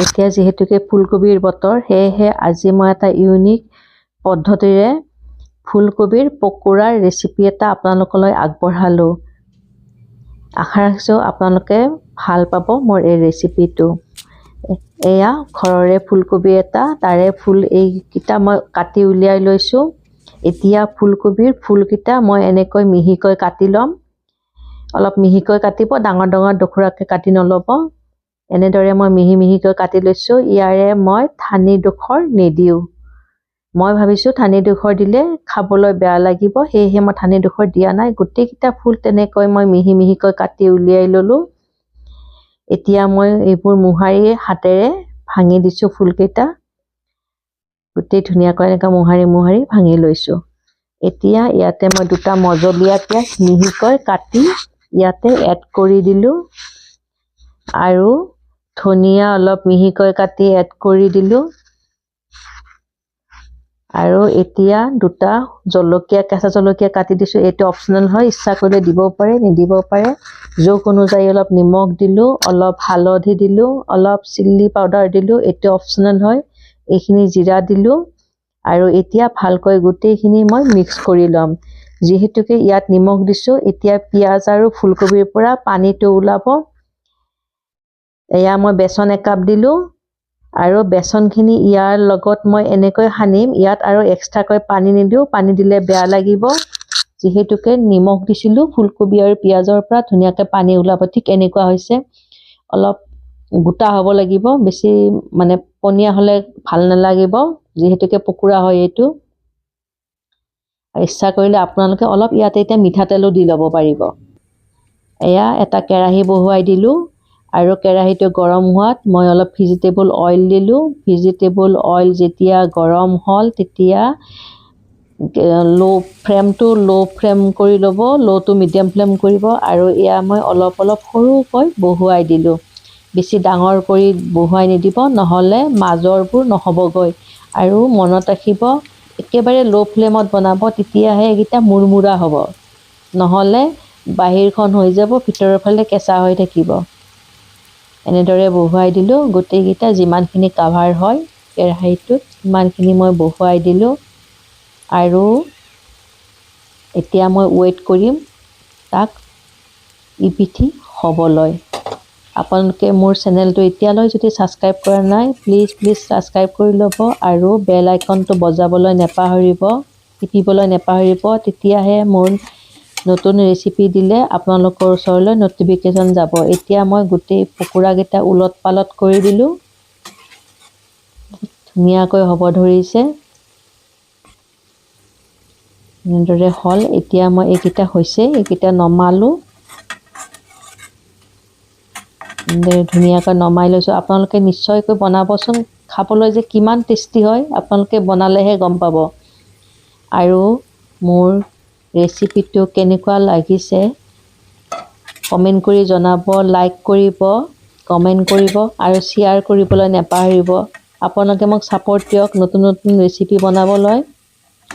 এতিয়া যিহেতুকে ফুলকবিৰ বতৰ সেয়েহে আজি মই এটা ইউনিক পদ্ধতিৰে ফুলকবিৰ পকোৰাৰ ৰেচিপি এটা আপোনালোকলৈ আগবঢ়ালোঁ। আশা ৰাখিছোঁ আপোনালোকে ভাল পাব মোৰ এই ৰেচিপিটো এয়া ঘৰৰে ফুলকবি এটা তাৰে ফুল এইকেইটা মই কাটি উলিয়াই লৈছোঁ। এতিয়া ফুলকবিৰ ফুলকেইটা মই এনেকৈ মিহিকৈ কাটি ল'ম। অলপ মিহিকৈ কাটিব ডাঙৰ ডাঙৰ টুকুৰাকৈ কাটি নল'ব। এনেদৰে মই মিহি মিহিকৈ কাটি লৈছোঁ। ইয়াৰে মই ঠানিডোখৰ নিদিওঁ। মই ভাবিছোঁ ঠানিডোখৰ দিলে খাবলৈ বেয়া লাগিব। সেয়েহে মই ঠানিডোখৰ দিয়া নাই। গোটেইকেইটা ফুল তেনেকৈ মই মিহি মিহিকৈ কাটি উলিয়াই ল'লোঁ। এতিয়া মই এইবোৰ মোহাৰি হাতেৰে ভাঙি দিছোঁ ফুলকেইটা। গোটেই ধুনীয়াকৈ এনেকৈ মোহাৰি মোহাৰি ভাঙি লৈছোঁ। এতিয়া ইয়াতে মই দুটা মজলীয়া পিঁয়াজ মিহিকৈ কাটি ইয়াতে এড কৰি দিলোঁ। আৰু ধনিয়া অলপ মিহিকৈ কাটি এড কৰি দিলোঁ। আৰু এতিয়া দুটা জলকীয়া কেঁচা জলকীয়া কাটি দিছোঁ। এইটো অপশ্যনেল হয় ইচ্ছা কৰিলে দিব পাৰে নিদিব পাৰে। জোখ অনুযায়ী অলপ নিমখ দিলোঁ অলপ হালধি দিলোঁ অলপ চিলি পাউডাৰ দিলোঁ এইটো অপশ্যনেল হয়। এইখিনি জিৰা দিলোঁ। আৰু এতিয়া ভালকৈ গোটেইখিনি মই মিক্স কৰি ল'ম। যিহেতুকে ইয়াত নিমখ দিছোঁ এতিয়া পিঁয়াজ আৰু ফুলকবিৰ পৰা পানীটো ওলাব। এয়া মই বেচন একাপ দিলোঁ আৰু বেচনখিনি ইয়াৰ লগত মই এনেকৈ সানিম। ইয়াত আৰু এক্সট্ৰাকৈ পানী নিদিওঁ পানী দিলে বেয়া লাগিব। যিহেতুকে নিমখ দিছিলোঁ ফুলকবি আৰু পিঁয়াজৰ পৰা ধুনীয়াকৈ পানী ওলাব। ঠিক এনেকুৱা হৈছে। অলপ গোটা হ'ব লাগিব বেছি মানে পনীয়া হ'লে ভাল নালাগিব। যিহেতুকে পকোৰা হয় এইটো। ইচ্ছা কৰিলে আপোনালোকে অলপ ইয়াতে এতিয়া মিঠাতেলো দি ল'ব পাৰিব। এয়া এটা কেৰাহী বহুৱাই দিলোঁ। আৰু কেৰাহীটো গৰম হোৱাত মই অলপ ভেজিটেবল অইল দিলোঁ। ভেজিটেবল অইল যেতিয়া গৰম হ'ল তেতিয়া ল' ফ্লেমটো ল' ফ্লেম কৰি ল'ব ল'টো মিডিয়াম ফ্লেম কৰিব আৰু এয়া মই অলপ অলপ সৰুকৈ বহুৱাই দিলোঁ। বেছি ডাঙৰ কৰি বহুৱাই নিদিব নহ'লে মাজৰবোৰ নহ'বগৈ। আৰু মনত ৰাখিব একেবাৰে ল' ফ্লেমত বনাব তেতিয়াহে এইকেইটা মুৰমুৰা হ'ব। নহ'লে বাহিৰখন হৈ যাব ভিতৰৰ ফালে কেঁচা হৈ থাকিব। এনেদৰে বহুৱাই দিলোঁ। গোটেইকেইটা যিমানখিনি কাভাৰ হয় কেৰাহীটোত সিমানখিনি মই বহুৱাই দিলোঁ। আৰু এতিয়া মই ৱেইট কৰিম তাক ইপিঠি হ'বলৈ। আপোনালোকে মোৰ চেনেলটো এতিয়ালৈ যদি ছাবস্ক্ৰাইব কৰা নাই প্লিজ প্লিজ ছাবস্ক্ৰাইব কৰি ল'ব আৰু বেল আইকনটো বজাবলৈ নেপাহৰিব টিপিবলৈ নেপাহৰিব। তেতিয়াহে মোৰ নতুন ৰেচিপি দিলে আপোনালোকৰ ওচৰলৈ নটিফিকেশ্যন যাব। এতিয়া মই গোটেই পকোৰাকেইটা ওলট পালট কৰি দিলোঁ। ধুনীয়াকৈ হ'ব ধৰিছে। এনেদৰে হ'ল। এতিয়া মই এইকেইটা হৈছে এইকেইটা নমালোঁ। এনেদৰে ধুনীয়াকৈ নমাই লৈছোঁ। আপোনালোকে নিশ্চয়কৈ বনাবচোন। খাবলৈ যে কিমান টেষ্টি হয় আপোনালোকে বনালেহে গম পাব। আৰু মোৰ ৰেচিপিটো কেনেকুৱা লাগিছে? কমেণ্ট কৰি জনাব লাইক কৰিব কমেণ্ট কৰিব আৰু শ্বেয়াৰ কৰিবলৈ নেপাহৰিব। আপোনালোকে মোক ছাপোৰ্ট দিয়ক নতুন নতুন ৰেচিপি বনাবলৈ।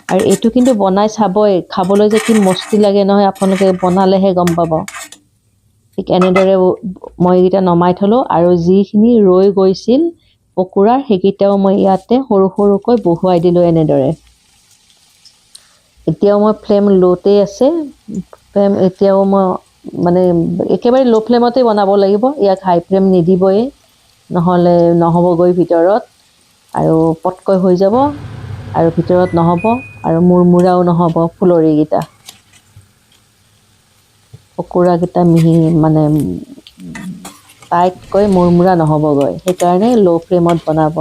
আৰু এইটো কিন্তু বনাই চাবই খাবলৈ যে কি মস্তি লাগে নহয় আপোনালোকে বনালেহে গম পাব। ঠিক এনেদৰে মই এইকেইটা নমাই থ'লোঁ আৰু যিখিনি ৰৈ গৈছিল পকোৰাৰ সেইকেইটাও মই ইয়াতে সৰু সৰুকৈ বহুৱাই দিলোঁ এনেদৰে। এতিয়াও মই ফ্লেম ল'তেই আছে। ফ্লেম এতিয়াও মই মানে একেবাৰে ল' ফ্লেমতে বনাব লাগিব ইয়াক হাই ফ্লেম নিদিবই নহ'লে নহ'বগৈ ভিতৰত। আৰু পটকৈ হৈ যাব আৰু ভিতৰত নহ'ব আৰু মুৰমুৰাও নহ'ব ফুলৰিকেইটা। পকোৰাকেইটা মিহি মানে টাইটকৈ মুৰমুৰা নহ'বগৈ। সেইকাৰণে ল' ফ্লেমত বনাব।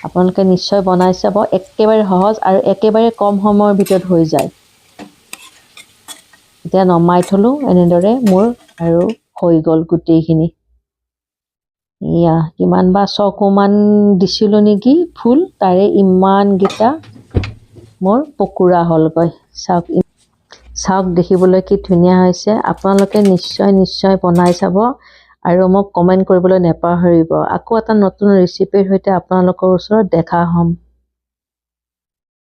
আপোনালোকে নিশ্চয় বনাই চাব একেবাৰে সহজ আৰু একেবাৰে কম সময়ৰ ভিতৰত হৈ যায়। এতিয়া নমাই থ'লোঁ এনেদৰে মোৰ আৰু হৈ গ'ল গোটেইখিনি। এয়া কিমান বা চকুমান দিছিলোঁ নেকি ফুল তাৰে ইমানকেইটা মোৰ পকোৰা হ'লগৈ। চাওক চাওক দেখিবলৈ কি ধুনীয়া হৈছে। আপোনালোকে নিশ্চয় নিশ্চয় বনাই চাব। আৰু মোক কমেণ্ট কৰিবলৈ নেপাহৰিব। আকৌ এটা নতুন ৰেচিপিৰ সৈতে আপোনালোকৰ ওচৰত দেখা হ'ম।